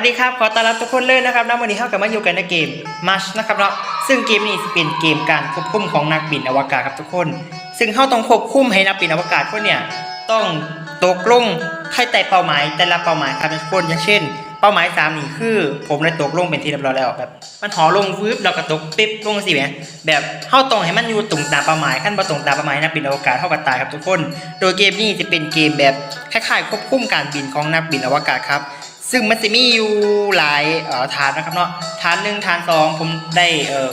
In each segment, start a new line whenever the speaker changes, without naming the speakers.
วัสดีครับ ขอต้อนรับทุกคนเลยนะครับณวันนี้เข้ากับมาอยู่กันในเกมมัชนะครับเนาะซึ่งเกมนี้จะเป็นเกมการควบคุมของนักบินอวกาศครับทุกคน ซึ่งเข้าต้องควบคุมให้นักบินอวกาศพวกเนี่ยต้องตกลงให้แต่เป้าหมายแต่ละเป้าหมายครับทุกคนอย่างเช่น เป้าหมายสามนี่คือ ผมได้ตกลงเป็นที่เรียบร้อยแล้วแบบมันหอลงวืบเราก็ตกปิ๊บลงสิแหมแบบเข้าตรงให้มันอยู่ตรงตามเป้าหมายขั้นบ่ตรงตามเป้าหมายนักบินอวกาศเท่ากับตายครับทุกคน โดยเกมนี้จะเป็นเกมแบบคล้ายๆควบคุมการบินของนักบินอวกาศครับ ซึ่งมันจะมีอยู่หลายเอ่อฐานนะครับเนาะฐานหนึ่งฐานสองผมได้เอ่อ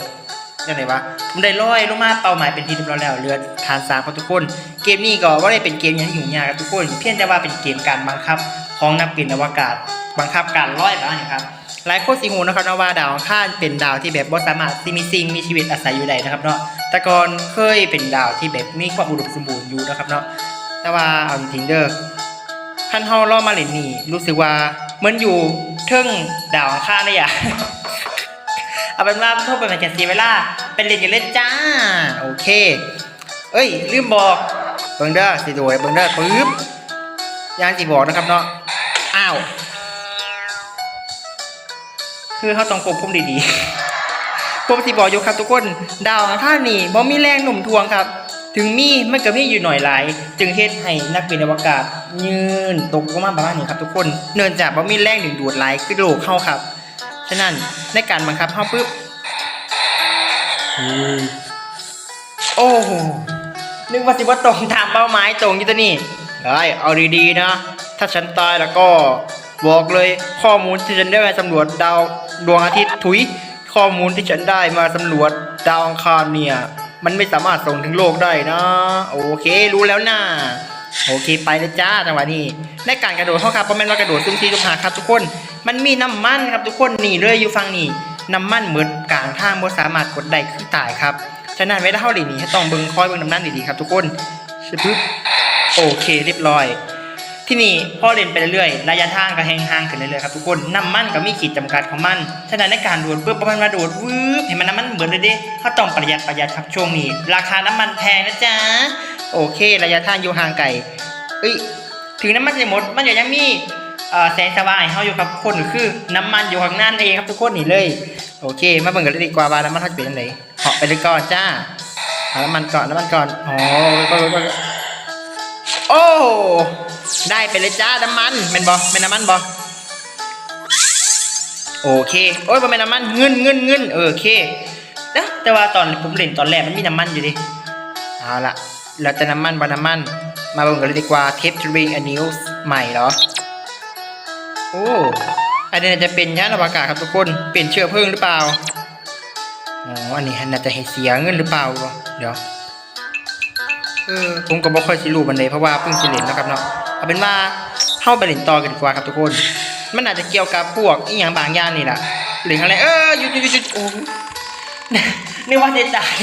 ยังไงวะผมได้ร้อยลงมาเป้าหมายเป็นที่เรียบร้อยแล้วเหลือฐานสามครับทุกคน เกมนี้ก็ว่าได้เป็นเกมอย่างที่ยุ่งยากครับทุกคน เพียงแต่ว่าเป็นเกมการบังคับของนักบินอวกาศ บังคับการลอยแบบนี้ครับหลายคนสิงูนะครับนะว่าดาวอังคาเป็นดาวที่แบบบ่สามารถที่มีสิ่งมีชีวิตอาศัยอยู่ได้นะครับเนาะแต่ก่อนเคยเป็นดาวที่แบบมีความอุดมสมบูรณ์อยู่นะครับเนาะแต่ว่าเอาจริงเด้อขั้นเฮาล่อมาเล่นนี่รู้สึกว่า มือนอยู่เทิงดาวอังคาเลยอะ เอาเป็นว่าโทษเป็นแค่เสียเวลา เป็นเล่นกันเล่นจ้า โอเค เอ้ย ลืมบอก เบิงเด้อสิโดยเบิงเด้อปึ๊บยางสิบอกนะครับเนาะ อ้าว คือเขาต้องควบคุมดีๆผมสิบอกอยู่ครับทุกคน ดาวอังคานี่บ่มีแรงหนุ่มทวงครับ ถึงมีมันก็มีอยู่หน่อยหลาย จึงเฮ็ดให้นักบินอวกาศ ยืนตกลงมาประมาณนี้ครับทุกคนเนื่องจากบ่ามีแรงดึงดูดหลายคือโลกเข้าครับ ฉะนั้นในการบังคับเฮาปุ๊บโอ้โหนึกว่าสิว่าตรงตามเป้าหมายตรงอยู่ตัวนี้เอ้เอาดีๆนะ ถ้าฉันตายแล้วก็บอกเลยข้อมูลที่ฉันได้มาสำรวจดาวดวงอาทิตย์ถุย ข้อมูลที่ฉันได้มาสำรวจดาวอังคารเนี่ย มันไม่สามารถส่งถึงโลกได้นะโอเครู้แล้วนะโอเคไปเลยจ้าจังหวะนี้ในการกระโดดเข้าครับเพราะแม่นว่ากระโดดซุ่มซีซุ่มหาครับทุกคน มันมีน้ำมันครับทุกคนนี่เลยอยู่ฟังนี่น้ำมันเหมือนกลางทางบ่สามารถกดได้คือตายครับฉะนั้นเวลาเข้าหลีนี้ต้องเบิ่งคอยเบิ่งน้ำมันดีๆครับทุกคนชึบปึ๊บโอเคเรียบร้อย ที่นี่พ่อเล่นไปเรื่อยๆ ระยะทางก็แห้งห่างขึ้นเรื่อยๆครับทุกคนน้ำมันก็มีขีดจำกัดของมันฉะนั้นในการดูดปุ๊บประมาณมาดูดวืบเห็นมันน้ำมันเหมือนเลยด้เขาต้องประหยัดประหยัดครับช่วงนี้ ราคาน้ำมันแพงนะจ๊ะโอเค ระยะทางอยู่ห่างไกลเอ้ยถึงน้ำมันจะหมดมันยังมีเอ่อแสงสว่างให้เขาอยู่ครับทุกคนคือน้ำมันอยู่ข้างหน้านั่นเองครับทุกคนนี่เลย โอเค มาเบิ่งกันเลยดีกว่าว่าน้ำมันเขาจะเป็นยังไงเหาะไปเลยก่อนจ้าเอาน้ำมันก่อนน้ำมันก่อนอ๋อก็ก็ก็ โอ้ ได้ไปเลยจ้าน้ำมันเป็นบอเป็นน้ำมันบอโอเค โอ้ยบ่เป็นน้ำมันเงินเงินเงินโอเคนะแต่ว่าตอนผมเล่นตอนแรกมันมีน้ำมันอยู่ดิเอาละเราจะน้ำมันบอน้ำมัน มาเบิ่งกันเลยดีกว่าเทปทริงอันนิวใหม่เหรอ โอ้อันนี้น่าจะเป็นยานอวกาศครับทุกคนเป็นเชื้อเพลิงหรือเปล่าอ๋ออันนี้น่าจะให้เสียเงินหรือเปล่า เดี๋ยวเออ ผมก็บ่ค่อยสิรู้บันไดเพราะว่าเพิ่งสิเล่นนะครับเนาะเอาเป็นว่าเข้าไปเล่นต่อกันดีกว่าครับทุกคน มันอาจจะเกี่ยวกับพวกอีหยังบางอย่างนี่แหละหรืออะไรเออหยุดหยุดหยุดโอ้นึกว่าจะจ่าย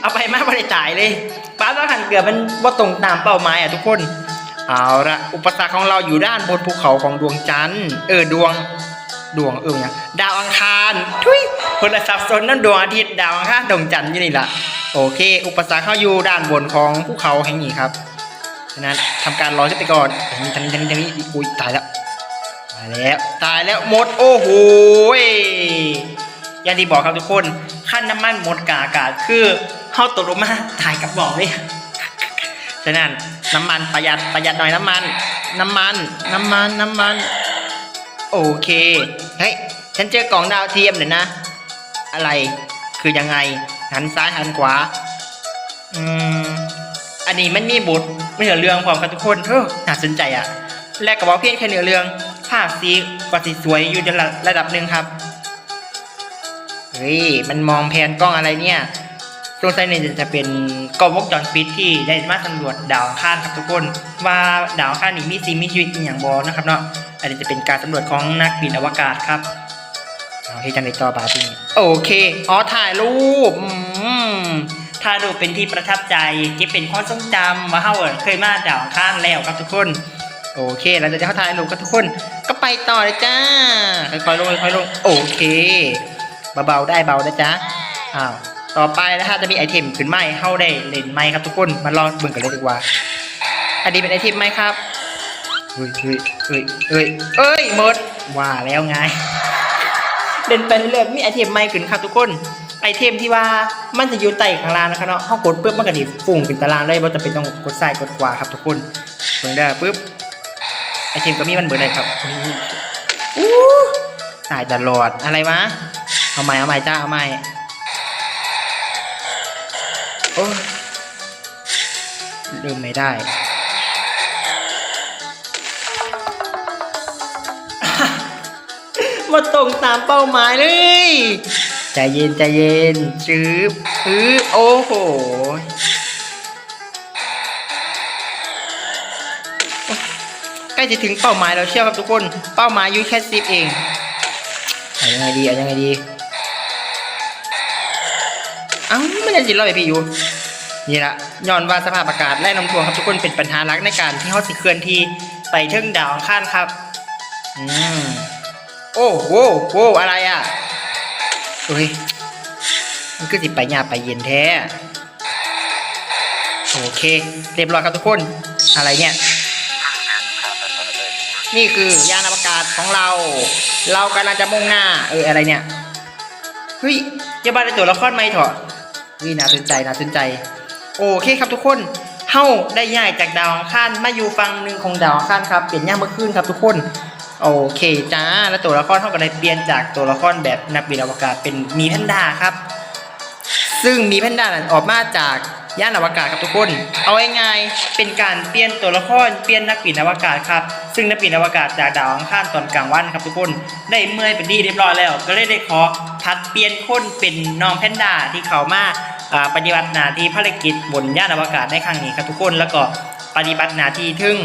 เอาไปมากไม่ได้จ่ายเลยป้าต้องหันเกือบมันว่าตรงตามเป้าหมายอะทุกคน เอาละอุปสรรคของเราอยู่ด้านบนภูเขาของดวงจันทร์เออดวงดวงเออเนี่ยดาวอังคารทุยคนละสับสนนั่นดวงอาทิตย์ดาวอังคารดวงจันทร์อยู่นี่แหละ โอเค อุปสรรคเขาอยู่ด้านบนของภูเขาแห่งนี้ครับฉะนั้นทำการรอขึ้นไปก่อนทางนี้ทางนี้ทางนี้ทางนี้อุ้ยตายแล้วตายแล้วตายแล้วหมดโอ้โหยอย่างที่บอกครับทุกคนขั้นน้ำมันหมดกาอากาศคือเข้าตกลงมาตายกับบอกเลยฉะนั้นน้ำมันประหยัดประหยัดหน่อยน้ำมัน น้ำมัน น้ำมันน้ำมัน โอเคเฮ้ยฉันเจอกล่องดาวเทียมเดี๋ยวนะ อะไรคือยังไง หันซ้ายหันขวา อืม อันนี้มันมีบทไม่เหนือเรื่องความกันทุกคนเออน่าสนใจอะแรกกับว่าเพียงแค่เหนือเรื่องภาพสีกว่าสีสวยอยู่ในระระดับหนึ่งครับ เฮ้ย มันมองแผนกล้องอะไรเนี่ยสงสัยเนี่ยจะเป็นกล้องวงจรปิดที่ได้มาสำรวจดาวอังคารครับทุกคน ว่าดาวอังคารนี่มีสิ่งมีชีวิตอหย่างบอนะครับเนาะอันนี้จะเป็นการสำรวจของนักบินอวกาศครับ เอาให้จังในต่อบาร์ที่โอเคอ๋อถ่ายรูปอืมถ่ายรูปเป็นที่ประทับใจเก็บเป็นความทรงจำว่าเฮาเอิ้นเคยมาดาวอังคารแล้วครับทุกคน โอเคหลังจากที่เขาถ่ายรูปกับทุกคน ก็ไปต่อเลยจ้าค่อยๆลงค่อยๆลงโอเคเบาๆได้เบานะจ๊ะอ้าวต่อไปนะฮะจะมีไอเทมขึ้นไหมเข้าได้เล่นไหมครับทุกคนมาลองเบิ่งกันเลยดีกว่า อันนี้เป็นไอเทมไหมครับเฮ้ยเฮ้ยเฮ้ยเฮ้ยเอ้ยหมดว่าแล้วไง เดินไปเรื่อยๆมีไอเทมใหม่ขึ้นครับทุกคนไอเทมที่ว่ามันจะอยู่ใต้ข้างล่างนะครับเนาะเขากดปุ๊บมันก็ดิฝุ่งขึ้นตารางเลยว่าจะเป็นต้องกดซ้ายกดขวาครับทุกคนเบิ่งได้ปุ๊บไอเทมก็มีมันเบิดเลยครับอู้ตายตลอดอะไรวะเอาใหม่เอาใหม่จ้าเอาใหม่โอ้ยเริ่มไม่ได้ มาตรงตามเป้าหมายเลยใจเย็นใจเย็นชื้อพื้อโอ้โหใกล้จะถึงเป้าหมายแล้วเชื่อครับทุกคน เป้าหมายอยู่แค่สิบเองเอายังไงดีเอายังไงดีเอ้าไม่ได้สิรอดไปพี่อยู่นี่ละย้อนว่าสภาพอากาศและน้ำท่วมครับทุกคนเป็นปัญหาหลักในการที่เขาสิเคลื่อนที่ไปเทิงดาวอังคารครับ อืม โอ้โหโว้อะไรอะเฮ้ยมันก็สิไปหยาไปเย็นแท้ โอเค เรียบร้อยครับทุกคน อะไรเนี่ย นี่คือยานอวกาศของเรา เรากำลังจะมุ่งหน้า เอออะไรเนี่ย เฮ้ยยาบ้าในตัวละครไม่เถอะวิน่าสนใจน่าสนใจ โอเคครับทุกคนเฮ้าได้ย้ายจากดาวอังคารมาอยู่ฝั่งหนึ่งของดาวอังคารครับ เปลี่ยนย่างเมื่อคืนครับทุกคน โอเคจ้า แล้วตัวละครเท่ากับได้เปลี่ยนจากตัวละครแบบนักบินอวกาศเป็นมีแพนด้าครับ ซึ่งมีแพนด้านั้นออกมาจากย่านอวกาศครับทุกคน เอาง่ายๆเป็นการเปลี่ยนตัวละครเปลี่ยนนักบินอวกาศครับ ซึ่งนักบินอวกาศจากดาวอังคารตอนกลางวันครับทุกคน ได้เมื่อยเป็นดีเรียบร้อยแล้ว ก็เลยได้ขอพัดเปลี่ยนคนเป็นน้องแพนด้าที่เขามาปฏิบัติหน้าที่ภารกิจบนย่านอวกาศในครั้งนี้ครับทุกคน แล้วก็ ปฏิบัติหน้าที่ถึง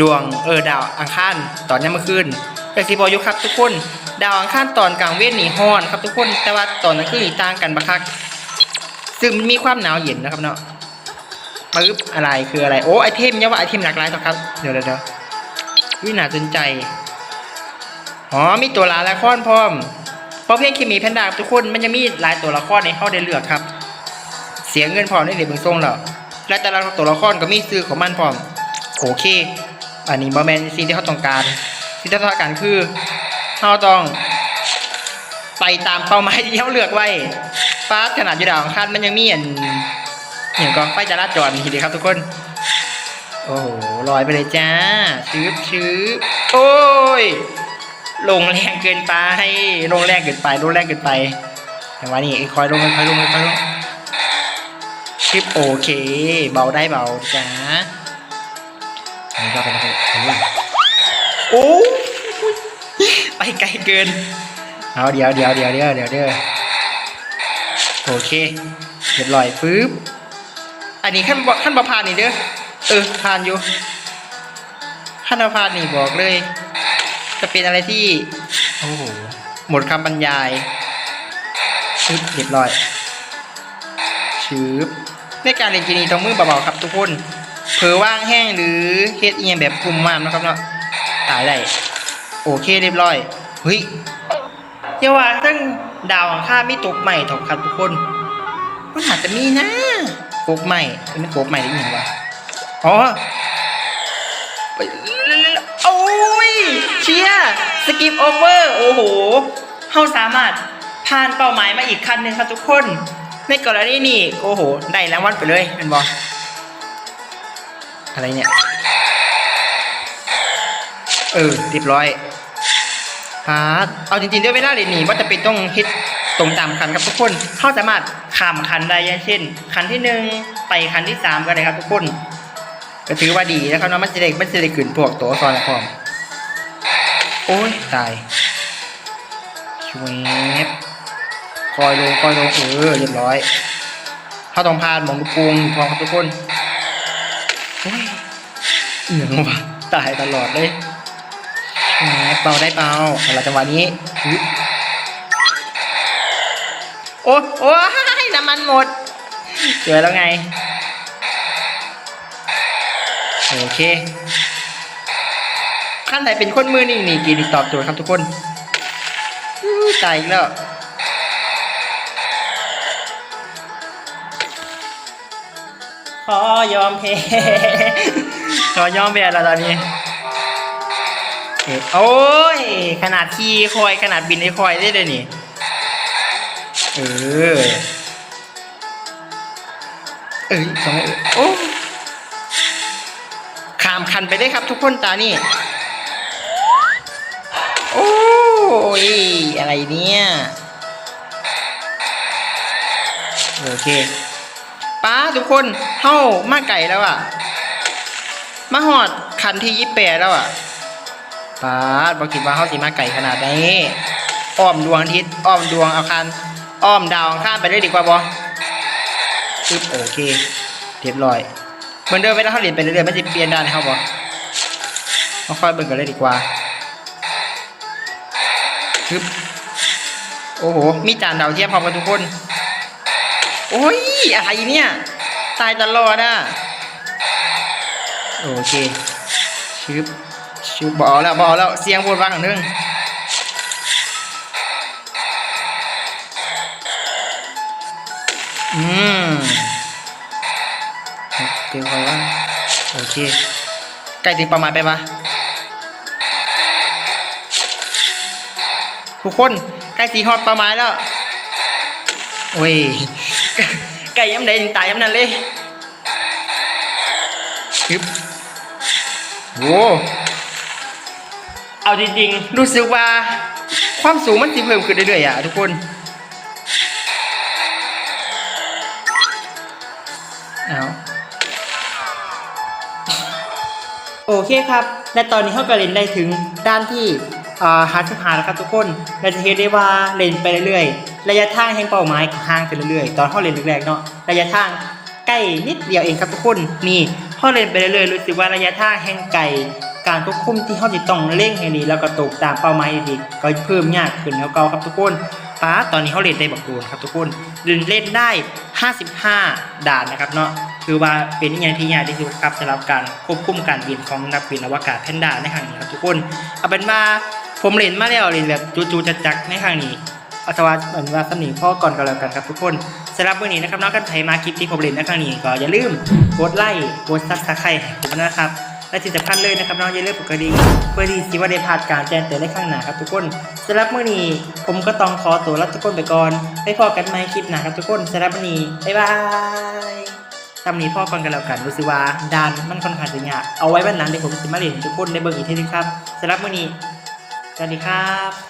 ดวงเออดาวอังคารตอนนี้เมื่อคืนแต่สิบอยุครับทุกคน ดาวอังคารตอนกลางเว้นนี่ฮ้อนครับทุกคนแต่ว่าตอนนั้นคือต่างกันบักคักซึ่งมีความหนาวเย็นนะครับเนาะปึ๊บอะไรคืออะไรโอ้ไอเทมเนี่ยว่าไอเทมหลากหลายต่อครับเดี๋ยวเดี๋ยววินาสนใจอ๋อมีตัวลาละครพร้อมเพราะเพียงเคมีแพนด้าทุกคนมันจะมีหลายตัวละครในเข้าได้เลือกครับ เสียเงินพอในเด็กเบิ่งทรงแล้ว และแต่ละตัวละครก็มีซื้อของมันพร้อมโอเค อันนี้บอแมนสิ่งที่เขาต้องการสิ่งที่เขาต้องการคือเขาต้องไปตามเป้าหมายที่เขาเลือกไว้ฟ้าขนาดอยู่ดาวอังคารมันยังมีอันอย่างก็ไฟจราจรทีเดียวครับทุกคน โอ้โหลอยไปเลยจ้าชื้อชื้อโอ้ยลงแรงเกินไปลงแรงเกินไปลงแรงเกินไปแต่ว่านี่คอยลงคอยลงคอยลง ชิปโอเค เบาได้เบาจ้าอันนี้ก็เป็นอะไรโอ้ไปไกลเกิน เอาเดี๋ยวเดี๋ยวเดี๋ยวเดี๋ยวเดี๋ยวเดี๋ยวโอเคเรียบร้อยปึ๊บ อันนี้ขั้นขั้นประพานนี่เด้อ เออผ่านอยู่ ขั้นประพานนี่บอกเลย จะเป็นอะไรที่ โอ้โห หมดคำบรรยายชึบเรียบร้อย ชืบในการเล่นกีนีต้องมือเบาๆครับทุกคนเผลอว่างแห้งหรือเฮ็ดเอียงแบบกลุ่มมามนะครับเนาะตายได้โอเคเรียบร้อยเฮ้ยอย่าว่าทั้งดาวอังคาไม่ตกใหม่ถกครับทุกคนมันอาจจะมีนะโกบใหม่เป็นโกบใหม่ได้ยังวะอ๋อไปโอ้ยเชียสกิปโอเวอร์โอ้โหเขาสามารถผ่านเป้าหมายมาอีกคันหนึ่งครับทุกคน ในกรณีนี้โอ้โห ได้รางวัลไปเลยเป็นบออะไรเนี่ย เออเรียบร้อยฮาร์ดเอาจริงๆด้วยเวลาเรียนนี่ว่าจะเป็นต้องฮิตตรงตามคันครับทุกคนเขาสามารถข้ามคันได้อย่างเช่น คันที่หนึ่งไปคันที่สามก็ได้ครับทุกคนก็ถือว่าดีนะครับเนาะมันจะได้มันจะได้ขึ้นพวกตัวซอนละพร้อมโอ้ยตายชวบ คอยลงคอยลงเออเรียบร้อยเขาต้องพานหมองลูกกรุงพร้อมครับทุกคนโอ้ยเหนื่อยวะตายตลอดเลยแหมเบาได้เบาเอาละจังหวะนี้โอ้โอ้น้ำมันหมดเจอแล้วไง โอเคขั้นไหนเป็นคนมือนี่นี่กีนี่ตอบโจทย์ครับทุกคนตายอีกแล้ว อยอมแพ้ขอยอมแพ้แล้วตอนนี้ โอ้ย ขนาดขี่คอยขนาดบินไอ้คอยได้เลยนี่ เออ เอ้ยทำไมเอ่ยโอ้ขามคันไปได้ครับทุกคนตานี่ โอ้ย อะไรเนี่ย โอเค ป้าทุกคนเฮ้ามาไก่แล้วอะ มาหอดคันที่ยี่แปดแล้วอะป้าบอกคิดว่าเฮ้าสิมาไก่ขนาดนี้อ้อมดวงอาทิตย์อ้อมดวงอาคารอ้อมดาวข้ามไปได้ดีกว่าบอปึ๊บโอเคเรียบร้อยเหมือนเดิมเวลาเขาเรียนไปเรื่อยๆมันจะเปลี่ยนด้านให้เขาบอมาค่อยเบิ่งกันเลยดีกว่าปึ๊บโอ้โหมีจานดาวเทียมพร้อมกันทุกคน โอ้ยอะไรเนี่ย ตายตลอดอะ โอเคชืบชืบบอกแล้วบอกแล้ว เสียงวนวางอันนึงอืมเดี๋ยวคอยว่าโอเค ใกล้ถึงประมาณไปปะทุกคน ใกล้สีฮอดประมาณแล้ว โอ้ย ไก่ย้ำใดถึงตายย้ำนั้นเลยฮึบโว้เอาจริงๆ รู้สึกว่า ความสูงมันสิเพิ่มขึ้นเรื่อยๆอะทุกคนเอาโอเคครับ และตอนนี้เขาก็เล่นได้ถึงด้านที่อ่าฮาร์ดฮาร์แล้วครับทุกคนเราจะเห็นได้ว่าเล่นไปเรื่อยๆ ระยะทางแห่งเป้าหมายห่างขึ้นเรื่อยๆ ตอนเขาเล่นแรกๆเนาะระยะทางใกล้นิดเดียวเองครับทุกคนนี่เขาเล่นไปเรื่อยๆรู้สึกว่าระยะทางแห่งไกลการควบคุมที่เขาจะต้องเร่งให้ดีแล้วก็ตกตามเป้าหมายดีก็เพิ่มยากขึ้นแล้วเก่าครับทุกคนป้าตอนนี้เขาเล่นได้บอกดูครับทุกคนเล่นได้ 55 ด่านนะครับเนาะคือว่าเป็นอย่างที่ยากที่สุดครับสำหรับการควบคุมการบินของนักบินอวกาศแพนด้าในครั้งนี้ครับทุกคนเอาเป็นว่าผมเล่นมาแล้วเล่นแบบจูๆจักๆในครั้งนี้ อาสวัสดิ์เหมือนว่าสำนีพ่อก่อนก็แล้วกันครับทุกคนสำหรับวันนี้นะครับน้องกันไทยมาคลิปที่ผมเล่นในครั้งนี้ก็อย่าลืมกดไลค์กดซับสไครต์ให้ผมนะครับและที่สำคัญเลยนะครับน้องอย่าลืมปลุกกระดิ่งเพื่อที่สิว่าได้พลาดการแจ้งเตือนในข้างหน้าครับทุกคนสำหรับมื้อนี้ผมก็ต้องขอตัวลาทุกคนไปก่อนไปพอกันใหม่คลิปหน้าครับทุกคนสำหรับวันนี้บ๊ายบายทำนี้พ่อก่อนกันแล้วกันรู้สึกว่าดานมันค่อนข้างจะยากเอาไว้วันนั้นเดี๋ยวผมจะมาเรียนทุกคนได้เบิ่งอีกทีนึงครับสำหรับมื้อนี้สวัสดีครับ